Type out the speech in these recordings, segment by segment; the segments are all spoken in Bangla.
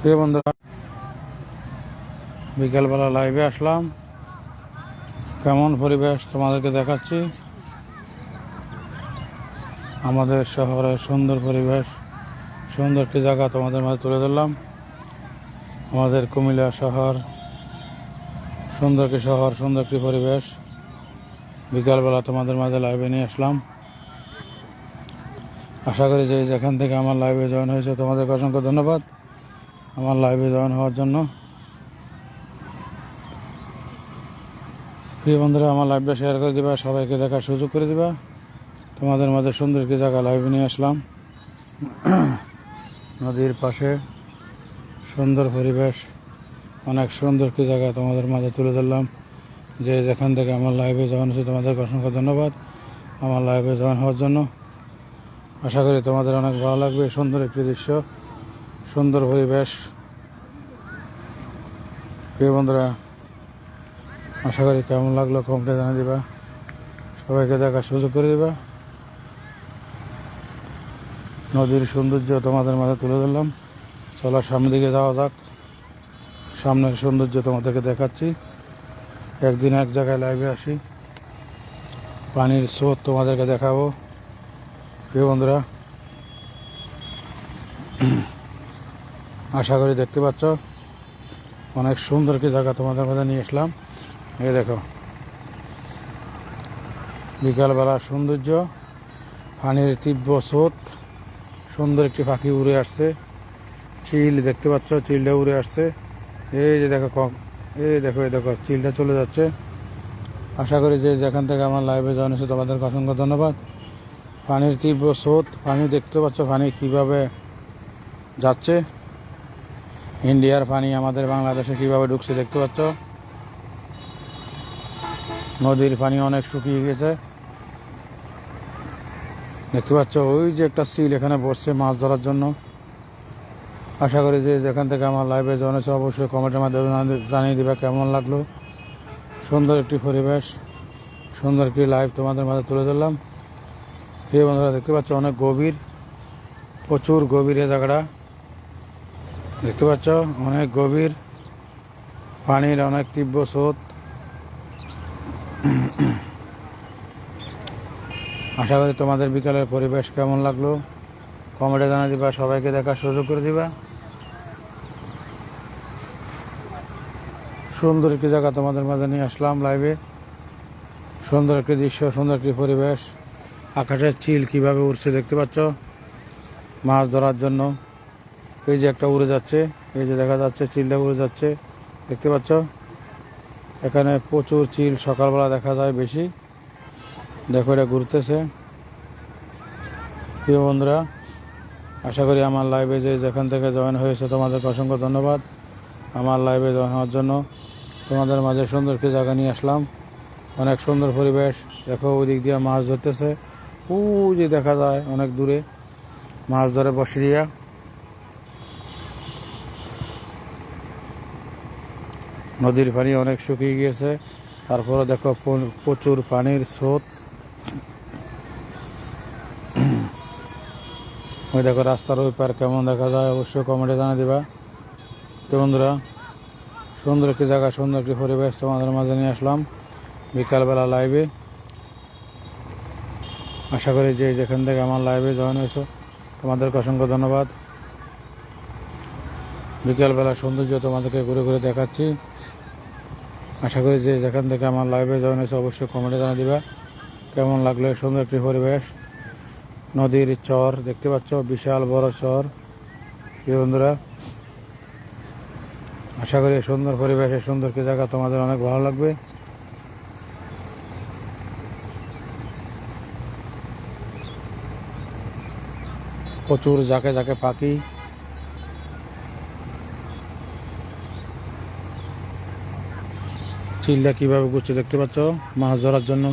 প্রিয় বন্ধুরা, বিকেলবেলা লাইভে আসলাম। কেমন পরিবেশ তোমাদেরকে দেখাচ্ছি? আমাদের শহরের সুন্দর পরিবেশ, সুন্দর একটি জায়গা তোমাদের মাঝে তুলে ধরলাম। আমাদের কুমিল্লা শহর, সুন্দর একটি শহর, সুন্দর একটি পরিবেশ। বিকালবেলা তোমাদের মাঝে লাইভে নিয়ে আসলাম। আশা করি যে যেখান থেকে আমার লাইভে জয়েন হয়েছে, তোমাদেরকে অসংখ্য ধন্যবাদ। আমার লাইভে জয়েন হওয়ার জন্য। প্রিয় বন্ধুরা, আমার লাইভটা শেয়ার করে দিবা, সবাইকে দেখার সুযোগ করে দিবা। তোমাদের মাঝে সুন্দর একটি জায়গা লাইভে নিয়ে আসলাম। নদীর পাশে সুন্দর পরিবেশ, অনেক সুন্দর একটি জায়গা তোমাদের মাঝে তুলে ধরলাম। যে যেখান থেকে আমার লাইভে জয়েন হয়েছে তোমাদেরকে অসংখ্য ধন্যবাদ। আমার লাইভে জয়েন হওয়ার জন্য। আশা করি তোমাদের অনেক ভালো লাগবে। সুন্দর একটি দৃশ্য, সুন্দর পরিবেশ। প্রিয় বন্ধুরা, আশা করি কেমন লাগল কমটা জানিয়ে দিবা। সবাইকে দেখার সুযোগ করে দিবা। নদীর সৌন্দর্য তোমাদের মাঝে তুলে ধরলাম। চলো সামনের দিকে যাওয়া যাক। সামনের সৌন্দর্য তোমাদেরকে দেখাচ্ছি। একদিন এক জায়গায় লাইভে আসি। পানির স্রোত তোমাদেরকে দেখাবো। প্রিয় বন্ধুরা, আশা করি দেখতে পাচ্ছ। অনেক সুন্দর কি জায়গা তোমাদের মধ্যে নিয়ে আসলাম। এই দেখো। বিকালবেলার সৌন্দর্য, পানির তীব্র স্রোত, সুন্দর একটি পাখি উড়ে আসছে। চিল দেখতে পাচ্ছ, চিলটা উড়ে আসছে। এই যে দেখো ক- এই দেখো এই দেখো, চিলটা চলে যাচ্ছে। আশা করি যে যেখান থেকে আমার লাইভে জয়েন হয়েছে, তোমাদেরকে অসংখ্য ধন্যবাদ। পানির তীব্র স্রোত, পানি দেখতে পাচ্ছ, পানি কীভাবে যাচ্ছে। ইন্ডিয়ার পানি আমাদের বাংলাদেশে কীভাবে ঢুকছে দেখতে পাচ্ছ? নদীর পানি অনেক শুকিয়ে গেছে। দেখতে পাচ্ছ, ওই যে একটা সিল এখানে বসছে মাছ ধরার জন্য। আশা করি যে যেখান থেকে আমার লাইভে জয়েছে অবশ্যই কমেন্টের মাধ্যমে জানিয়ে দিবা কেমন লাগল। সুন্দর একটি পরিবেশ, সুন্দর একটি লাইভ তোমাদের মাঝে তুলে ধরলাম। প্রিয় বন্ধুরা, দেখতে পাচ্ছ, অনেক গভীর, প্রচুর গভীর এই জায়গাটা। দেখতে পাচ্ছ? অনেক গভীর পানির অনেক তীব্র স্রোত। আশা করি তোমাদের বিকালের পরিবেশ কেমন লাগল? কমেন্টে জানিয়ে দিবা, সবাইকে দেখার সুযোগ করে দিবা। সুন্দর একটি জায়গা তোমাদের মাঝে নিয়ে আসলাম লাইভে সুন্দর একটি দৃশ্য, সুন্দর একটি পরিবেশ। আকাশের চিল কীভাবে উড়ছে দেখতে পাচ্ছ? মাছ ধরার জন্য। এই যে একটা উড়ে যাচ্ছে, এই যে দেখা যাচ্ছে চিলটা উড়ে যাচ্ছে, দেখতে পাচ্ছ? এখানে প্রচুর চিল সকালবেলা দেখা যায় বেশি। দেখো এটা ঘুরতেছে। প্রিয় বন্ধুরা, আশা করি আমার লাইভে যে যেখান থেকে জয়েন হয়েছে, তোমাদেরকে অসংখ্য ধন্যবাদ। আমার লাইভে জয়েন হওয়ার জন্য তোমাদের মাঝে সুন্দর একটি জায়গা নিয়ে আসলাম। অনেক সুন্দর পরিবেশ। দেখো ওই দিক দিয়ে মাছ ধরতেছে। ও যে দেখা যায় অনেক দূরে মাছ ধরে বসে দিয়া নদীর পানি অনেক শুকিয়ে গিয়েছে। তারপরে দেখো প্রচুর পানির স্রোত। ওই দেখো রাস্তার ওই পার কেমন দেখা যায়, অবশ্যই কমেন্টে জানিয়ে দিবা। তো বন্ধুরা, সুন্দর একটি জায়গা, সুন্দর একটি পরিবেশ তোমাদের মাঝে নিয়ে আসলাম বিকালবেলা লাইভে আশা করি যে যেখান থেকে আমার লাইভে জয়েন হয়েছো, তোমাদেরকে অসংখ্য ধন্যবাদ। বিকালবেলা সৌন্দর্য তোমাদেরকে ঘুরে ঘুরে দেখাচ্ছি। আশা করি যে যেখান থেকে আমার লাইভে জয়েন হয়েছে অবশ্যই কমেন্টে জানা দিবা। কেমন লাগল সুন্দর একটি পরিবেশ? নদীর চর, দেখতে পাচ্ছ, বিশাল বড় চর। বন্ধুরা, আশা করি সুন্দর পরিবেশে সুন্দর কি জায়গা তোমাদের অনেক ভালো লাগবে। প্রচুর যাকে যাকে পাখি চিলটা কীভাবে ঘুরছে দেখতে পাচ্ছ? মাছ ধরার জন্য।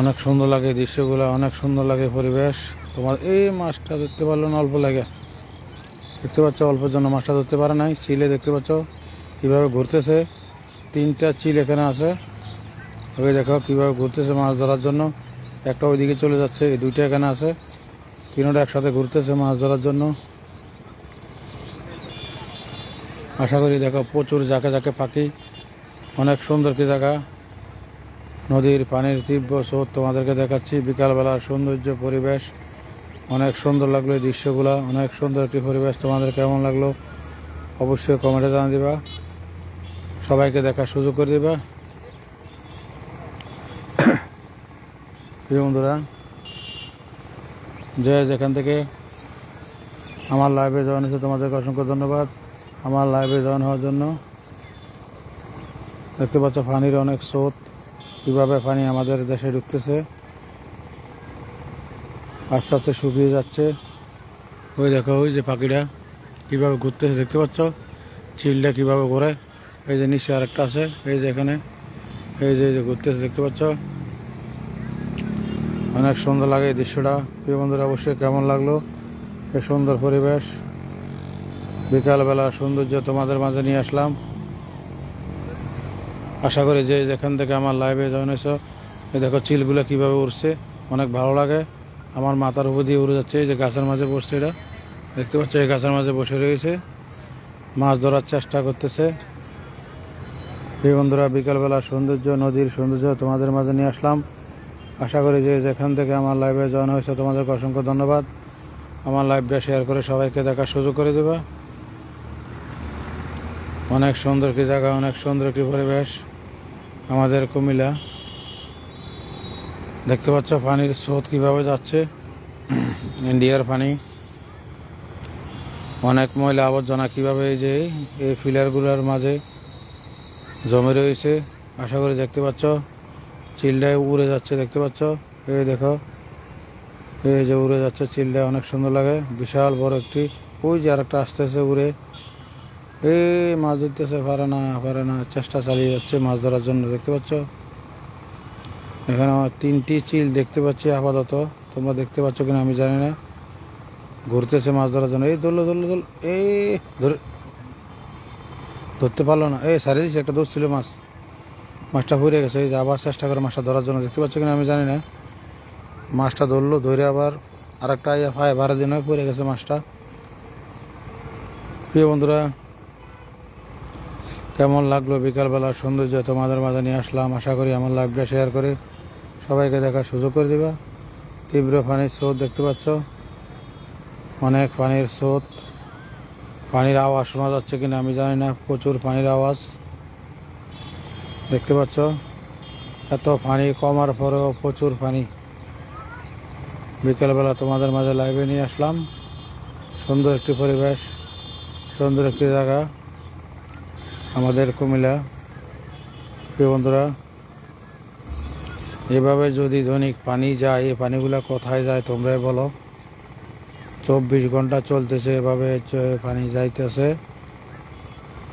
অনেক সুন্দর লাগে দৃশ্যগুলো, অনেক সুন্দর লাগে পরিবেশ। তোমার এই মাছটা ধরতে পারল না অল্প লাগে। দেখতে পাচ্ছ, অল্পের জন্য মাছটা ধরতে পারে নাই। চিলে দেখতে পাচ্ছ কীভাবে ঘুরতেছে। তিনটা চিল এখানে আছে। ওই দেখো কীভাবে ঘুরতেছে মাছ ধরার জন্য। একটা ওইদিকে চলে যাচ্ছে, এই দুইটা এখানে আছে। তিনটা একসাথে ঘুরতেছে মাছ ধরার জন্য। আশা করি দেখো প্রচুর জায়গা জায়গা পাখি, অনেক সুন্দর কি জায়গা। নদীর পানির তীব্র স্রোত তোমাদেরকে দেখাচ্ছি, বিকালবেলার সৌন্দর্য, পরিবেশ, অনেক সুন্দর লাগল এই দৃশ্যগুলো, অনেক সুন্দর একটি পরিবেশ। তোমাদের কেমন লাগল অবশ্যই কমেন্টে জানা দিবা। সবাইকে দেখার সুযোগ করে দিবা। প্রিয় বন্ধুরা, যে যেখান থেকে আমার লাইভে জয়েন হয়েছে, তোমাদেরকে অসংখ্য ধন্যবাদ। আমার লাইভে জয়েন হওয়ার জন্য। দেখতে পাচ্ছ পানির অনেক স্রোত। কীভাবে পানি আমাদের দেশে ঢুকতেছে। আস্তে আস্তে শুকিয়ে যাচ্ছে। ওই দেখো, ওই যে পাখিটা কীভাবে ঘুরতেছে, দেখতে পাচ্ছ? চিলটা কীভাবে ঘোরে। এই যে নিচে আরেকটা আছে, এই যে এখানে। এই যে এই যে ঘুরতেছে, দেখতে পাচ্ছ? অনেক সুন্দর লাগে এই দৃশ্যটা। প্রিয় বন্ধুরা, অবশ্যই কেমন লাগল? এই সুন্দর পরিবেশ। বিকালবেলা সৌন্দর্য তোমাদের মাঝে নিয়ে আসলাম। আশা করি যে যেখান থেকে আমার লাইভে জয়েন হয়েছ এই দেখো চিলগুলো কীভাবে উড়ছে, অনেক ভালো লাগে। আমার মাথার উপর দিয়ে উড়ে যাচ্ছে, এই যে গাছের মাঝে বসছে এটা দেখতে পাচ্ছ, এই গাছের মাঝে বসে রয়েছে। মাছ ধরার চেষ্টা করতেছে। এই বন্ধুরা, বিকালবেলা সৌন্দর্য, নদীর সৌন্দর্য তোমাদের মাঝে নিয়ে আসলাম। আশা করি যে যেখান থেকে আমার লাইভে জয়েন হয়েছে, তোমাদেরকে অসংখ্য ধন্যবাদ। আমার লাইভটা শেয়ার করে সবাইকে দেখার সুযোগ করে দেবা। অনেক সুন্দর একটি জায়গা, অনেক সুন্দর একটি পরিবেশ আমাদের কুমিল্লা। দেখতে পাচ্ছ পানির স্রোত কীভাবে যাচ্ছে। ইন্ডিয়ার পানি। অনেক ময়লা আবর্জনা কীভাবে এই যে এই ফিলারগুলোর মাঝে জমে রয়েছে। আশা করি দেখতে পাচ্ছ চিল্ডায় উড়ে যাচ্ছে, দেখতে পাচ্ছ। এই দেখো, এই যে উড়ে যাচ্ছে চিল্ডায় অনেক সুন্দর লাগে। বিশাল বড় একটি, ওই যে আরেকটা আস্তে আস্তে উড়ে এই মাছ ধরতেছে, পারে না পারে না, চেষ্টা চালিয়ে যাচ্ছে মাছ ধরার জন্য, দেখতে পাচ্ছ? এখানে তিনটি চিল দেখতে পাচ্ছি আপাতত। তোমরা দেখতে পাচ্ছ কিনা আমি জানি না। ঘুরতেছে মাছ ধরার জন্য। এই ধরলো ধরলো ধরলো, এই ধরে ধরতে পারল না। এই সারি দিচ্ছে একটা দোষ ছিল মাছ। মাছটা পড়ে গেছে, এই যে আবার চেষ্টা করে মাছটা ধরার জন্য, দেখতে পাচ্ছ কিনা আমি জানি না। মাছটা ধরলো, ধরে আবার আরেকটা ইয়া ফায় বারো দিন হয় পড়ে গেছে মাছটা। প্রিয় বন্ধুরা কেমন লাগল বিকালবেলার সৌন্দর্য তোমাদের মাঝে নিয়ে আসলাম? আশা করি আমার লাইভটা শেয়ার করে সবাইকে দেখার সুযোগ করে দিবা। তীব্র পানির স্রোত দেখতে পাচ্ছ। অনেক পানির স্রোত। পানির আওয়াজ শোনা যাচ্ছে কিনা আমি জানি না, প্রচুর পানির আওয়াজ দেখতে পাচ্ছ। এত পানি কমার পরেও প্রচুর পানি। বিকেলবেলা তোমাদের মাঝে লাইভে নিয়ে আসলাম। সুন্দর একটি পরিবেশ, সুন্দর একটি জায়গা। আমাদের কুমিল্লা, প্রিয় বন্ধুরা, এভাবে যদি দৈনিক পানি যায়, এই পানিগুলো কোথায় যায় তোমরাই বলো। চব্বিশ ঘণ্টা চলতেছে, এভাবে পানি যাইতেছে,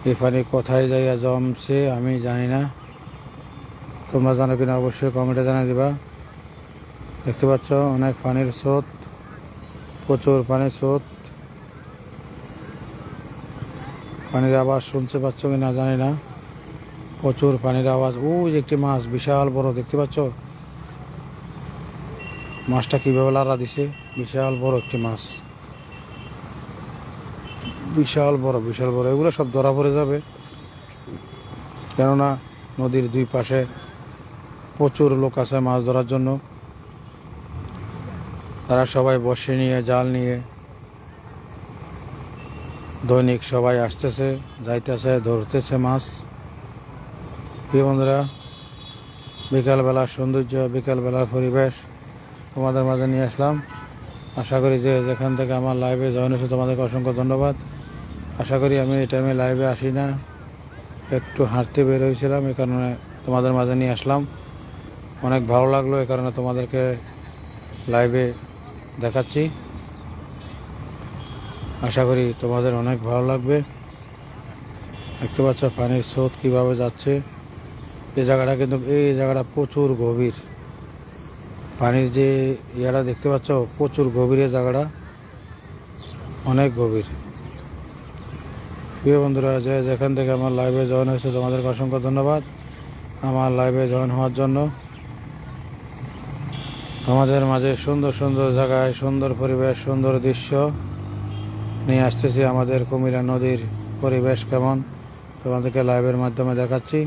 এই পানি কোথায় যাইয়া জমছে আমি জানি না। তোমরা জানো কিনা, অবশ্যই কমেন্টে জানিয়ে দিবা। দেখতে পাচ্ছ, অনেক পানির স্রোত, প্রচুর পানির স্রোত। পানির আওয়াজ শুনতে পাচ্ছ কি না জানি না। প্রচুর পানির আওয়াজ। ওই যে একটি মাছ, বিশাল বড়, দেখতে পাচ্ছ? মাছটা কীভাবে লাড়া দিছে? বিশাল বড় একটি মাছ। বিশাল বড় বিশাল বড়। এগুলো সব ধরা পড়ে যাবে। কেননা নদীর দুই পাশে প্রচুর লোক আছে মাছ ধরার জন্য। তারা সবাই বসে নিয়ে, জাল নিয়ে দৈনিক সবাই আসতেছে, যাইতেছে, ধরতেছে মাছ। প্রিয় বন্ধুরা, বিকালবেলার সৌন্দর্য, বিকালবেলার পরিবেশ তোমাদের মাঝে নিয়ে আসলাম। আশা করি যে যেখান থেকে আমার লাইভে জয়েন হয়েছে, তোমাদেরকে অসংখ্য ধন্যবাদ। আশা করি আমি এই টাইমে লাইভে আসি না। একটু হাঁটতে বের হয়েছিলাম এই কারণে তোমাদের মাঝে নিয়ে আসলাম। অনেক ভালো লাগল এই কারণে তোমাদেরকে লাইভে দেখাচ্ছি। আশা করি তোমাদের অনেক ভালো লাগবে। দেখতে পাচ্ছ পানির স্রোত কীভাবে যাচ্ছে। এই জায়গাটা কিন্তু এই জায়গাটা প্রচুর গভীর। পানির যে ইয়াটা দেখতে পাচ্ছ, প্রচুর গভীর জায়গাটা। অনেক গভীর। প্রিয় বন্ধুরা, যে যেখান থেকে আমার লাইভে জয়েন হয়েছে, তোমাদেরকে অসংখ্য ধন্যবাদ। আমার লাইভে জয়েন হওয়ার জন্য। তোমাদের মাঝে সুন্দর সুন্দর জায়গায়, সুন্দর পরিবেশ, সুন্দর দৃশ্য। নিয়ে আসতেছি আমাদের কুমিরা নদীর পরিবেশ কেমন? তোমাদেরকে লাইভের মাধ্যমে দেখাচ্ছি।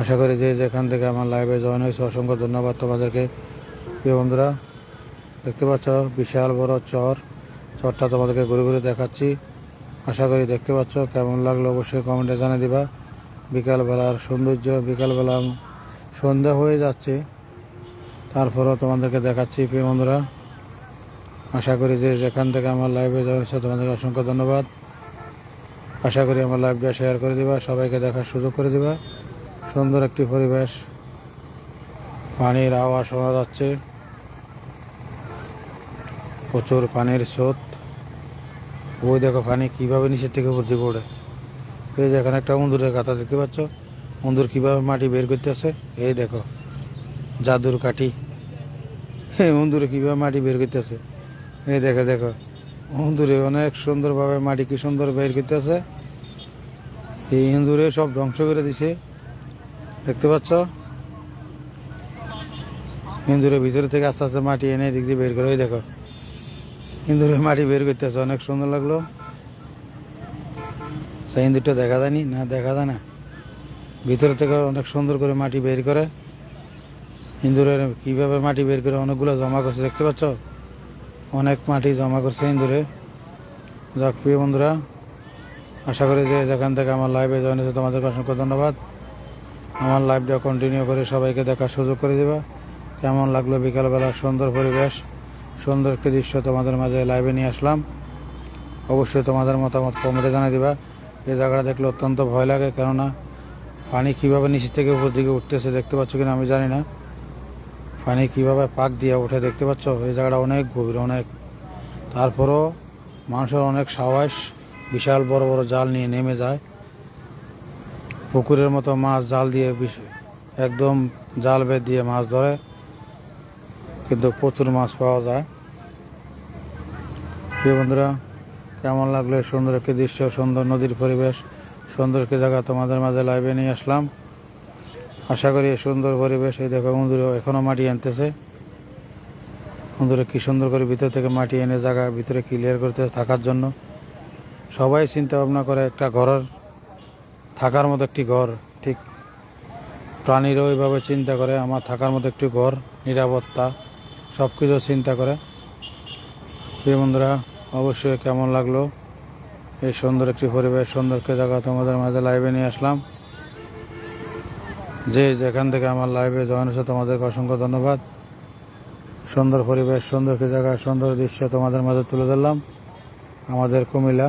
আশা করি যে যেখান থেকে আমার লাইভে জয়েন হয়েছে, অসংখ্য ধন্যবাদ তোমাদেরকে। প্রিয় বন্ধুরা, দেখতে পাচ্ছ, বিশাল বড় চর। চরটা তোমাদেরকে ঘুরে ঘুরে দেখাচ্ছি। আশা করি দেখতে পাচ্ছ, কেমন লাগল অবশ্যই কমেন্টে জানিয়ে দিবা। বিকালবেলার সৌন্দর্য, বিকালবেলা সন্ধ্যা হয়ে যাচ্ছে। তারপরও তোমাদেরকে দেখাচ্ছি, প্রিয় বন্ধুরা। আশা করি যে যেখান থেকে আমার লাইভে হয়েছে তোমাদেরকে অসংখ্য ধন্যবাদ। আশা করি আমার লাইভটা শেয়ার করে দিবা, সবাইকে দেখার সুযোগ করে দিবা। সুন্দর একটি পরিবেশ, পানির আওয়াজ শোনা যাচ্ছে। প্রচুর পানির স্রোত। ওই দেখো পানি কীভাবে নিচের থেকে উপর ওঠে এই যে এখানে একটা উন্দুরের গাথা দেখতে পাচ্ছ। উন্দুর কীভাবে মাটি বের করতে আছে এই দেখো, জাদুর কাঠি। হ্যাঁ উন্দুরে কীভাবে মাটি বের করতে আছে এই দেখো দেখো। উন্দুরে অনেক সুন্দরভাবে মাটি কি সুন্দর বের করতে আছে এই ইন্দুরে সব ধ্বংস করে দিছে। দেখতে পাচ্ছ? ইন্দুরের ভিতরে থেকে আস্তে আস্তে মাটি এনে দিক দিয়ে বের করে। ওই দেখো। ইন্দুরে মাটি বের করতেছে, অনেক সুন্দর লাগল। সেই ইন্দুরটা দেখা যায়নি? না, দেখা যায় না। ভিতরে থেকে অনেক সুন্দর করে মাটি বের করে। ইন্দুরের কীভাবে মাটি বের করে অনেকগুলো জমা করছে, দেখতে পাচ্ছ? অনেক মাটি জমা করছে ইন্দুরে। যাক, প্রিয় বন্ধুরা, আশা করি যে যেখান থেকে আমার লাইভে জয়েন হয়েছে তোমাদেরকে অসংখ্য ধন্যবাদ। আমার লাইভটা কন্টিনিউ করে সবাইকে দেখার সুযোগ করে দেবা। কেমন লাগল বিকালবেলার সুন্দর পরিবেশ, সুন্দর একটি দৃশ্য তোমাদের মাঝে লাইভে নিয়ে আসলাম। অবশ্যই তোমাদের মতামত কমেন্টে জানিয়ে দিবা। এই জায়গাটা দেখলে অত্যন্ত ভয় লাগে, কেননা পানি কীভাবে নিচের থেকে উপর দিকে উঠতেছে দেখতে পাচ্ছ কিনা আমি জানি না। পানি কীভাবে পাক দিয়ে ওঠে দেখতে পাচ্ছ? এই জায়গাটা অনেক গভীর, অনেক। তারপরও মানুষের অনেক সাহস, বিশাল বড় বড় জাল নিয়ে নেমে যায়। পুকুরের মতো মাছ জাল দিয়ে একদম জাল বেদ দিয়ে মাছ ধরে। কিন্তু প্রচুর মাছ পাওয়া যায়। প্রিয় বন্ধুরা, কেমন লাগল সুন্দর একটি দৃশ্য, সুন্দর নদীর পরিবেশ, সুন্দর একটি জায়গা তোমাদের মাঝে লাইভে নিয়ে আসলাম। আশা করি সুন্দর পরিবেশ, এই দেখো বন্ধুরা, এখনও মাটি আনতেছে। বন্ধুরা, কি সুন্দর করে ভিতর থেকে মাটি এনে জায়গা ভিতরে ক্লিয়ার করতে থাকার জন্য। সবাই চিন্তা ভাবনা করে, একটা ঘরের, থাকার মতো একটি ঘর, ঠিক। প্রাণীরাও ওইভাবে চিন্তা করে, আমার থাকার মতো একটি ঘর, নিরাপত্তা সব কিছু চিন্তা করে। প্রিয় বন্ধুরা, অবশ্যই কেমন লাগল? এই সুন্দর একটি পরিবেশ, সুন্দর একটি জায়গা তোমাদের মাঝে লাইভে নিয়ে আসলাম। যে যেখান থেকে আমার লাইভে জয়েন হয়েছে, তোমাদেরকে অসংখ্য ধন্যবাদ। সুন্দর পরিবেশ, সুন্দর জায়গা, সুন্দর দৃশ্য তোমাদের মাঝে তুলে ধরলাম। আমাদের কুমিল্লা,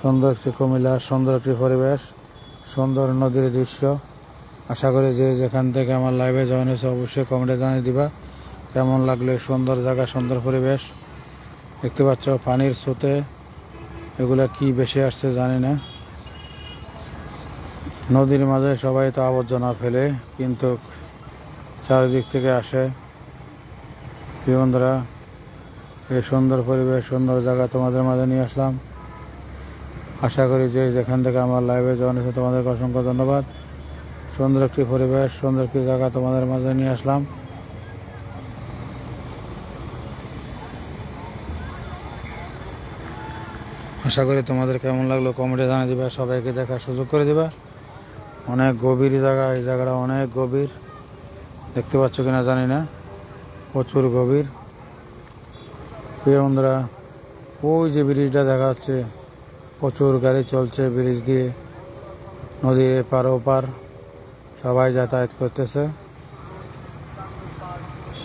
সুন্দর একটি কুমিল্লা, সুন্দর একটি পরিবেশ, সুন্দর নদীর দৃশ্য। আশা করি যে যেখান থেকে আমার লাইভে জয়েন হয়েছে, অবশ্যই কমেন্টে জানিয়ে দিবা। কেমন লাগল সুন্দর জায়গা, সুন্দর পরিবেশ? দেখতে পাচ্ছ পানির স্রোতে এগুলা কি বেশি আসছে জানি না। নদীর মাঝে সবাই তো আবর্জনা ফেলে, কিন্তু চারিদিক থেকে আসে। বন্ধুরা, এই সুন্দর পরিবেশ, সুন্দর জায়গা তোমাদের মাঝে নিয়ে আসলাম। আশা করি যে যেখান থেকে আমার লাইভে জয়েন হয়েছে, তোমাদেরকে অসংখ্য ধন্যবাদ। সুন্দর একটি পরিবেশ, সুন্দর একটি জায়গা তোমাদের মাঝে নিয়ে আসলাম। আশা করি তোমাদের কেমন লাগল কমেন্টে জানিয়ে দিবা, সবাইকে দেখার সুযোগ করে দিবা। অনেক গভীর জায়গা, এই জায়গাটা অনেক গভীর। দেখতে পাচ্ছ কিনা জানি না। প্রচুর গভীর। প্রিয় বন্ধুরা, ওই যে ব্রিজটা দেখা যাচ্ছে, প্রচুর গাড়ি চলছে ব্রিজ দিয়ে। নদীর এপার ওপার সবাই যাতায়াত করতেছে।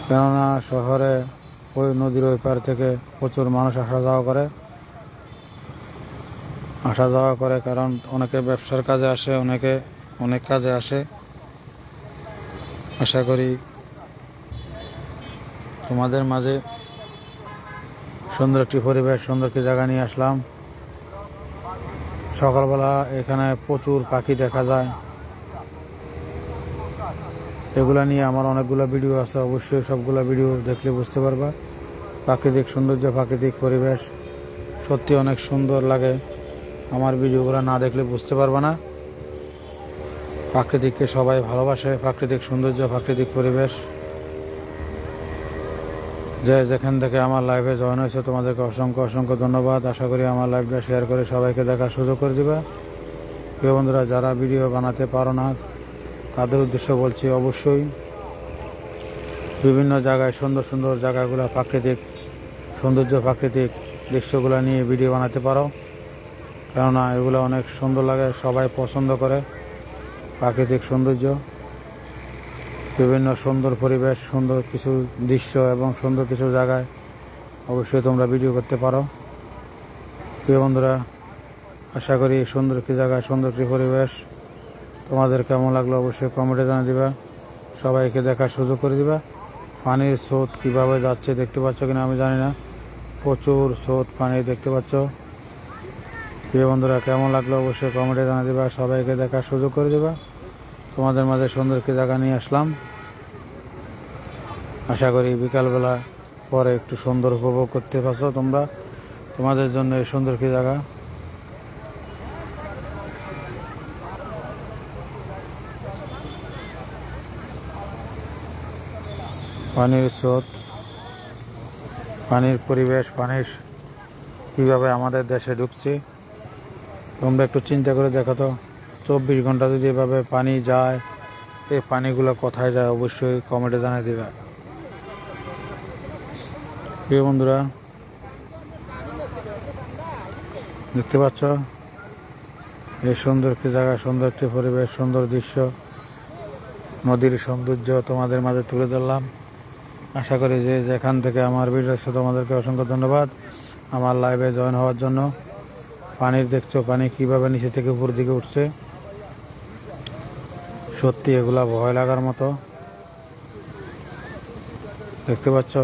কেননা শহরে ওই নদীর ওই পার থেকে প্রচুর মানুষ আসা যাওয়া করে। আসা যাওয়া করে কারণ অনেকে ব্যবসার কাজে আসে, অনেকে অনেক কাজে আসে। আশা করি তোমাদের মাঝে সুন্দর একটি পরিবেশ, সুন্দর একটি জায়গা নিয়ে আসলাম। সকালবেলা এখানে প্রচুর পাখি দেখা যায়। এগুলো নিয়ে আমার অনেকগুলো ভিডিও আছে, অবশ্যই সবগুলো ভিডিও দেখলে বুঝতে পারবা। প্রাকৃতিক সৌন্দর্য, প্রাকৃতিক পরিবেশ সত্যি অনেক সুন্দর লাগে। আমার ভিডিওগুলো না দেখলে বুঝতে পারবা না। প্রাকৃতিককে সবাই ভালোবাসে, প্রাকৃতিক সৌন্দর্য, প্রাকৃতিক পরিবেশ। যে যেখান থেকে আমার লাইভে জয়েন হয়েছে, তোমাদেরকে অসংখ্য অসংখ্য ধন্যবাদ। আশা করি আমার লাইভটা শেয়ার করে সবাইকে দেখার সুযোগ করে দিবা। প্রিয় বন্ধুরা, যারা ভিডিও বানাতে পারো না, তাদের উদ্দেশ্য বলছি অবশ্যই বিভিন্ন জায়গায়, সুন্দর সুন্দর জায়গাগুলো, প্রাকৃতিক সৌন্দর্য, প্রাকৃতিক দৃশ্যগুলো নিয়ে ভিডিও বানাতে পারো। কেননা, এগুলো অনেক সুন্দর লাগে, সবাই পছন্দ করে। প্রাকৃতিক সৌন্দর্য, বিভিন্ন সুন্দর পরিবেশ, সুন্দর কিছু দৃশ্য এবং সুন্দর কিছু জায়গায় অবশ্যই তোমরা ভিডিও করতে পারো। প্রিয় বন্ধুরা, আশা করি সুন্দর একটি জায়গায়, সুন্দর একটি পরিবেশ। তোমাদের কেমন লাগল অবশ্যই কমেন্টে জানিয়ে দিবা। সবাইকে দেখার সুযোগ করে দিবা। পানির স্রোত কীভাবে যাচ্ছে দেখতে পাচ্ছ কিনা আমি জানি না। প্রচুর স্রোত পানি দেখতে পাচ্ছ। প্রিয় বন্ধুরা, কেমন লাগল অবশ্যই কমেন্টে জানিয়ে দিবা। সবাইকে দেখার সুযোগ করে দিবা। তোমাদের মাঝে সুন্দর একটি জায়গা নিয়ে আসলাম। আশা করি বিকালবেলা পরে একটু সুন্দর উপভোগ করতে পারছ তোমরা। তোমাদের জন্য এই সুন্দর একটি জায়গা পানির স্রোত, পানির পরিবেশ, পানির কীভাবে আমাদের দেশে ঢুকছে তোমরা একটু চিন্তা করে দেখো তো। চব্বিশ ঘণ্টা যদি এভাবে পানি যায়, এই পানিগুলো কোথায় যায় অবশ্যই কমেন্টে জানিয়ে দেবে। প্রিয় বন্ধুরা, দেখতে পাচ্ছ? এই সুন্দর একটি জায়গা, সুন্দর একটি পরিবেশ, সুন্দর দৃশ্য। নদীর সৌন্দর্য তোমাদের মাঝে তুলে ধরলাম। আশা করি যে যেখান থেকে আমার ভিডিও দেখছ, তোমাদেরকে অসংখ্য ধন্যবাদ। আমার লাইভে জয়েন হওয়ার জন্য। পানির দেখছ, পানি কীভাবে নিচে থেকে উপর দিকে উঠছে। সত্যি এগুলা ভয় লাগার মতো। দেখতে পাচ্ছ?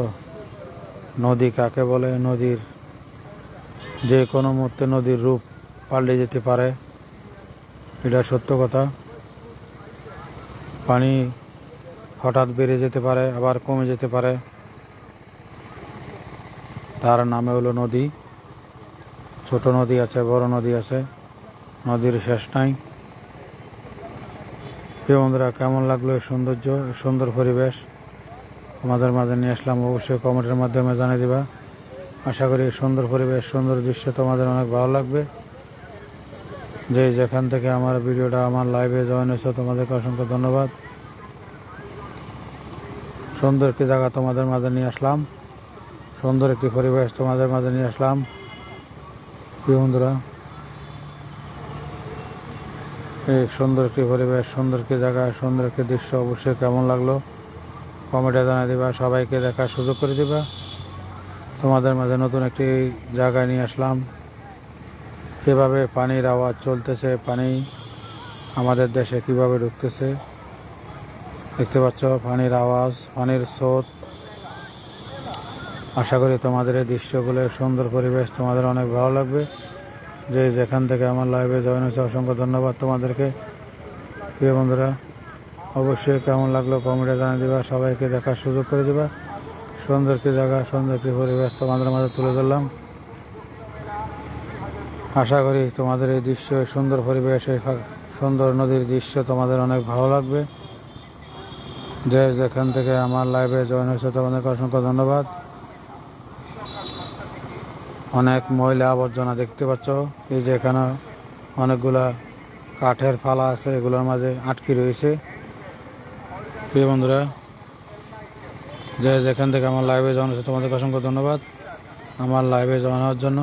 নদী কাকে বলে? নদীর যে কোনো মুহূর্তে নদীর রূপ পাল্টে যেতে পারে। এটা সত্য কথা। পানি হঠাৎ বেড়ে যেতে পারে, আবার কমে যেতে পারে। তার নামে হলো নদী। ছোট নদী আছে, বড় নদী আছে। নদীর শেষ নাই। প্রিয় বন্ধুরা, কেমন লাগল এই সৌন্দর্য, সুন্দর পরিবেশ? তোমাদের মাঝে নিয়ে আসলাম, অবশ্যই কমেন্টের মাধ্যমে জানিয়ে দিবা। আশা করি সুন্দর পরিবেশ, সুন্দর দৃশ্য তোমাদের অনেক ভালো লাগবে। যে যেখান থেকে আমার ভিডিওটা, আমার লাইভে জয়েন হয়েছে, তোমাদেরকে অসংখ্য ধন্যবাদ। সুন্দর একটি জায়গা তোমাদের মাঝে নিয়ে আসলাম। সুন্দর একটি পরিবেশ তোমাদের মাঝে নিয়ে আসলাম। প্রিয় বন্ধুরা এই সুন্দর একটি পরিবেশ সুন্দর একটি জায়গা সুন্দর একটি দৃশ্য অবশ্যই কেমন লাগল? কমেন্টে জানিয়ে দিবা, সবাইকে দেখার সুযোগ করে দিবা। তোমাদের মাঝে নতুন একটি জায়গায় নিয়ে আসলাম। কীভাবে পানির আওয়াজ চলতেছে, পানি আমাদের দেশে কীভাবে ঢুকতেছে? দেখতে পাচ্ছ, পানির আওয়াজ, পানির স্রোত। আশা করি তোমাদের এই দৃশ্যগুলো সুন্দর পরিবেশ তোমাদের অনেক ভালো লাগবে। যে যেখান থেকে আমার লাইভে জয়েন হয়েছে, অসংখ্য ধন্যবাদ তোমাদেরকে। প্রিয় বন্ধুরা, অবশ্যই কেমন লাগল কমেন্টে জানিয়ে দিবা, সবাইকে দেখার সুযোগ করে দিবা। সুন্দর কি জায়গা সুন্দর কি পরিবেশ তোমাদের মাঝে তুলে ধরলাম। আশা করি তোমাদের এই দৃশ্য সুন্দর পরিবেশ, এই সুন্দর নদীর দৃশ্য তোমাদের অনেক ভালো লাগবে। যে যেখান থেকে আমার লাইভে জয়েন হয়েছে, তোমাদেরকে অসংখ্য ধন্যবাদ। অনেক ময়লা আবর্জনা দেখতে পাচ্ছ। এই যে এখানে অনেকগুলা কাঠের ফালা আছে, এগুলোর মাঝে আটকে রয়েছে। প্রিয় বন্ধুরা, যে যেখান থেকে আমার লাইভে জয়েন হয়েছে, তোমাদেরকে অসংখ্য ধন্যবাদ। আমার লাইভে জয়েন হওয়ার জন্য।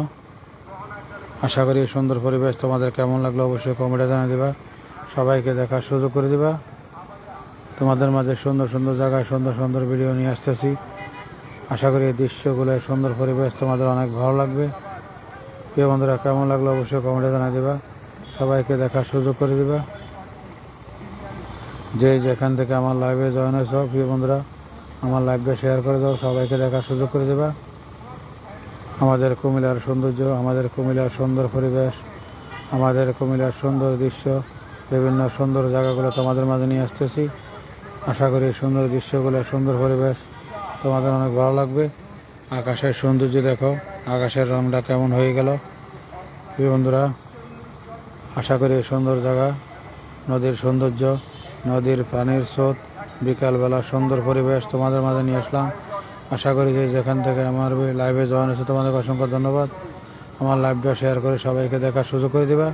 আশা করি সুন্দর পরিবেশ তোমাদের কেমন লাগল অবশ্যই কমেন্টে জানিয়ে দিবা। সবাইকে দেখার সুযোগ করে দিবা। তোমাদের মাঝে সুন্দর সুন্দর জায়গায় সুন্দর সুন্দর ভিডিও নিয়ে আসতেছি। আশা করি এই দৃশ্যগুলো সুন্দর পরিবেশ তোমাদের অনেক ভালো লাগবে। প্রিয় বন্ধুরা, কেমন লাগল অবশ্যই কমেন্টে জানিয়ে দিবা। সবাইকে দেখার সুযোগ করে দিবা। যে যেখান থেকে আমার লাইভে জয়েন হয়েছ, প্রিয় বন্ধুরা, আমার লাইভটা শেয়ার করে দাও, সবাইকে দেখার সুযোগ করে দেবা। আমাদের কুমিল্লার সৌন্দর্য, আমাদের কুমিল্লার সুন্দর পরিবেশ, আমাদের কুমিল্লার সুন্দর দৃশ্য, বিভিন্ন সুন্দর জায়গাগুলো তোমাদের মাঝে নিয়ে আসতেছি। আশা করি সুন্দর দৃশ্যগুলো, সুন্দর পরিবেশ তোমাদের অনেক ভালো লাগবে। আকাশের সৌন্দর্য দেখো। আকাশের রংটা কেমন হয়ে গেল। বন্ধুরা, আশা করি সুন্দর জায়গা, নদীর সৌন্দর্য, নদীর পানির স্রোত, বিকালবেলা সুন্দর পরিবেশ তোমাদের মাঝে নিয়ে আসলাম। আশা করি যে যেখান থেকে আমার লাইভে জয়েন হয়েছে, তোমাদেরকে অসংখ্য ধন্যবাদ। আমার লাইভটা শেয়ার করে সবাইকে দেখার সুযোগ করে দিবা।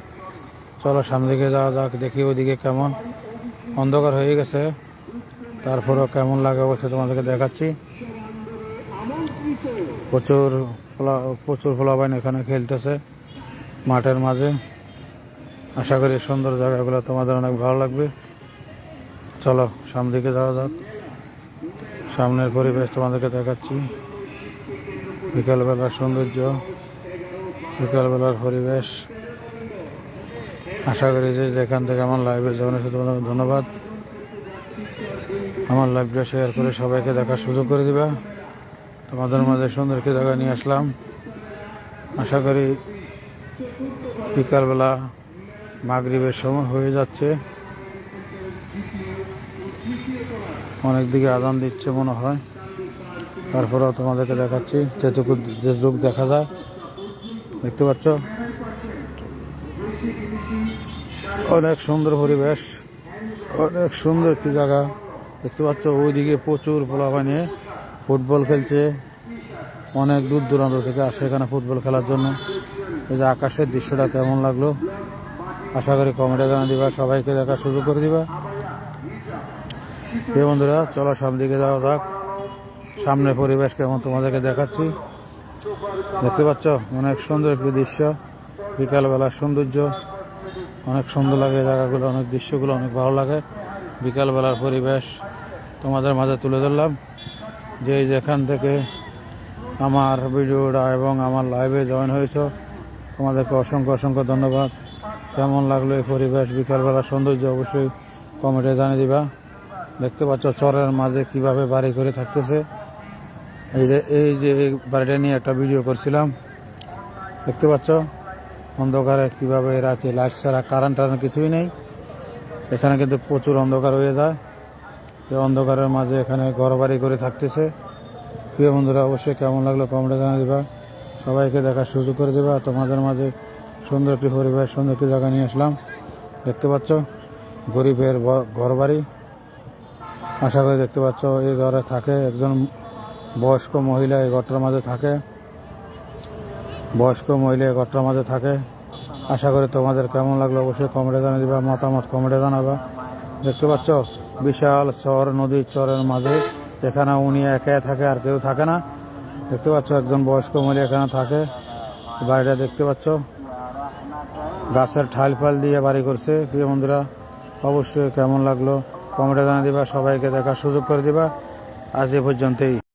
চলো সামনে দিকে যাওয়া যাক, দেখি ওইদিকে কেমন। অন্ধকার হয়ে গেছে। তারপরেও কেমন লাগে অবশ্যই তোমাদেরকে দেখাচ্ছি। প্রচুর পোলা- প্রচুর ফলাবাইন এখানে খেলতেছে মাঠের মাঝে। আশা করি সুন্দর জায়গাগুলো তোমাদের অনেক ভালো লাগবে। চলো, সামনের দিকে যাওয়া যাক। সামনের পরিবেশ তোমাদেরকে দেখাচ্ছি। বিকালবেলার সৌন্দর্য, বিকালবেলার পরিবেশ। আশা করি যে যেখান থেকে আমার লাইভে জয়েন তোমাদের ধন্যবাদ। আমার লাইভটা শেয়ার করে সবাইকে দেখার সুযোগ করে দিবা। তোমাদের মাঝে সুন্দর একটি জায়গা নিয়ে আসলাম। আশা করি বিকালবেলা মাগরিবের সময় হয়ে যাচ্ছে। অনেক দিকে আদান দিচ্ছে মনে হয়। তারপরেও তোমাদেরকে দেখাচ্ছি। যেটুকু যে লোক দেখা যায়। দেখতে পাচ্ছ? অনেক সুন্দর পরিবেশ। অনেক সুন্দর একটি জায়গা। দেখতে পাচ্ছ, ওইদিকে প্রচুর পোলাপা নিয়ে ফুটবল খেলছে। অনেক দূর দূরান্ত থেকে আসে এখানে ফুটবল খেলার জন্য। এই যে আকাশের দৃশ্যটা কেমন লাগল? আশা করি কমেন্টে জানা দিবা, সবাইকে দেখার সুযোগ করে দিবা। এই বন্ধুরা, চলো সামনে দিকে যাওয়া যাক। সামনে পরিবেশ কেমন তোমাদেরকে দেখাচ্ছি। দেখতে পাচ্ছ, অনেক সুন্দর একটি দৃশ্য। বিকালবেলার সৌন্দর্য। অনেক সুন্দর লাগে জায়গাগুলো, অনেক দৃশ্যগুলো অনেক ভালো লাগে। বিকালবেলার পরিবেশ তোমাদের মাঝে তুলে ধরলাম। যে যেখান থেকে আমার ভিডিওটা এবং আমার লাইভে জয়েন হয়েছ, তোমাদেরকে অসংখ্য অসংখ্য ধন্যবাদ। কেমন লাগল এই পরিবেশ? বিকালবেলার সৌন্দর্য অবশ্যই কমেন্টে জানিয়ে দিবা। দেখতে পাচ্ছ চরের মাঝে কীভাবে বাড়ি করে থাকতেছে। এই যে এই যে বাড়িটা নিয়ে একটা ভিডিও করছিলাম। দেখতে পাচ্ছ? অন্ধকারে কীভাবে রাতে লাইট ছাড়া কারেন্ট টারেন্ট কিছুই নেই। এখানে কিন্তু প্রচুর অন্ধকার হয়ে যায়। এই অন্ধকারের মাঝে এখানে ঘর বাড়ি করে থাকতেছে। প্রিয় বন্ধুরা, অবশ্যই কেমন লাগল কমেন্টে জানিয়ে দিবা। সবাইকে দেখার সুযোগ করে দেবা। তোমাদের মাঝে সুন্দর একটি পরিবেশ, সুন্দর একটি জায়গা নিয়ে আসলাম। দেখতে পাচ্ছ, গরিবের ঘর বাড়ি আশা করি দেখতে পাচ্ছ, এই ঘরে থাকে একজন বয়স্ক মহিলা, এই ঘরটার মাঝে থাকে। বয়স্ক মহিলা এই ঘরটার মাঝে থাকে। আশা করি তোমাদের কেমন লাগল? অবশ্যই কমেন্টে জানিয়ে দিবা, মতামত কমেন্টে জানাবা। দেখতে পাচ্ছ? বিশাল চর নদীর চরের মাঝে। এখানে উনি একাই থাকে, আর কেউ থাকে না। দেখতে পাচ্ছ? একজন বয়স্ক মহিলা এখানে থাকে। বাড়িটা দেখতে পাচ্ছ? গাছের ঠাল ফাল দিয়ে বাড়ি করছে, প্রিয় বন্ধুরা। অবশ্যই কেমন লাগল? কমেন্টে জানিয়ে দিবা, সবাইকে দেখার সুযোগ করে দিবা। আজ এ পর্যন্তই।